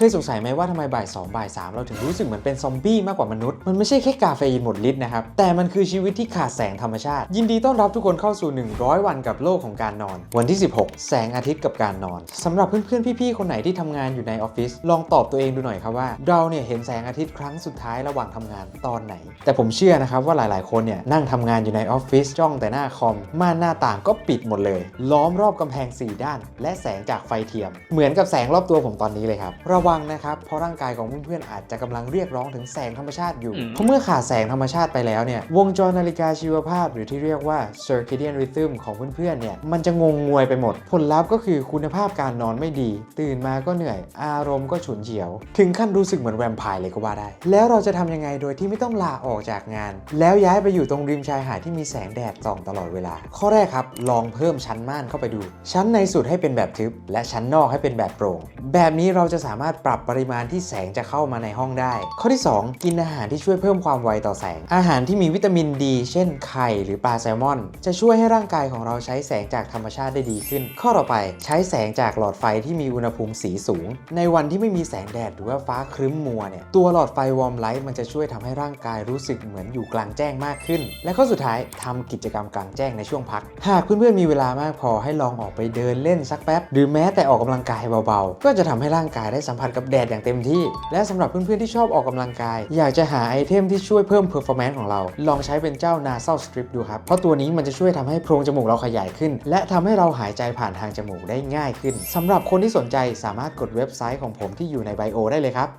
เคยสงสัยไหมว่าทำไมบ่าย2บ่าย3เราถึงรู้สึกเหมือนเป็นซอมบี้มากกว่ามนุษย์ มันไม่ใช่แค่กาเฟอีนหมดฤทธิ์นะครับ แต่มันคือชีวิตที่ขาดแสงธรรมชาติ ยินดีต้อนรับทุกคนเข้าสู่ 100 วันกับโลกของการนอน วันที่ 16 แสงอาทิตย์กับการนอนสำหรับเพื่อนๆพี่ๆคนไหนที่ทำงานอยู่ในออฟฟิศลองตอบตัวเองดูหน่อยครับว่า เราเนี่ยเห็นแสงอาทิตย์ครั้งสุดท้ายระหว่างทำงานตอนไหน แต่ผมเชื่อนะครับว่าหลายๆ คนเนี่ยนั่งทำงานอยู่ในออฟฟิศจ้องแต่หน้าคอมม่านหน้าต่างก็ปิดหมดเลย ล้อมรอบกำแพง4ด้าน และแสงจากไฟเทียม เหมือนกับแสงรอบตัวผมตอนนี้เลยครับระวังนะครับ เพราะร่างกายของเพื่อนๆอาจจะกำลังเรียกร้องถึงแสงธรรมชาติอยู่อืมเพราะเมื่อขาดแสงธรรมชาติไปแล้วเนี่ยวงจรนาฬิกาชีวภาพ หรือที่เรียกว่า circadian rhythm ของเพื่อนๆเนี่ยมันจะงงงวยไปหมด ผลลัพธ์ก็คือคุณภาพการนอนไม่ดี ตื่นมาก็เหนื่อย อารมณ์ก็ฉุนเฉียว ถึงขั้นรู้สึกเหมือนแวมไพร์เลยก็ว่าได้ แล้วเราจะทำยังไงโดยที่ไม่ต้องลาออกจากงาน แล้วย้ายไปอยู่ตรงริมชายหาดที่มีแสงแดดส่องตลอดเวลา ข้อแรกครับลองเพิ่มชั้นม่านเข้าไปดู ชั้นในสุดให้เป็นแบบทึบ และชั้นนอกให้เป็นแบบโปร่ง แบบนี้เราจะสามารถปรับปริมาณที่แสงจะเข้ามาในห้องได้ ข้อที่ 2 กินอาหารที่ช่วยเพิ่มความไวต่อแสง อาหารที่มีวิตามินดี เช่นไข่หรือปลาแซลมอน จะช่วยให้ร่างกายของเราใช้แสงจากธรรมชาติได้ดีขึ้น ข้อต่อไปใช้แสงจากหลอดไฟที่มีอุณหภูมิสีสูง ในวันที่ไม่มีแสงแดดหรือว่าฟ้าครึ้มมัวเนี่ยตัวหลอดไฟวอร์มไลท์มันจะช่วยทำให้ร่างกายรู้สึกเหมือนอยู่กลางแจ้งมากขึ้น และข้อสุดท้ายทำกิจกรรมกลางแจ้งในช่วงพัก หากเพื่อนๆมีเวลามากพอให้ลองออกไปเดินเล่นสักแป๊บ หรือแม้แต่ออกกำลังกายเบาๆ ก็จะทำให้ร่างกายได้สัมผัสกับแดดอย่างเต็มที่ และสำหรับเพื่อนๆที่ชอบออกกำลังกาย อยากจะหาไอเทมที่ช่วยเพิ่ม performance ของเรา ลองใช้เป็นเจ้า nasal strip ดูครับ เพราะตัวนี้มันจะช่วยทำให้โพรงจมูกเราขยายขึ้น และทำให้เราหายใจผ่านทางจมูกได้ง่ายขึ้นสำหรับคนที่สนใจสามารถกดเว็บไซต์ของผมที่อยู่ในไบโอได้เลยครับ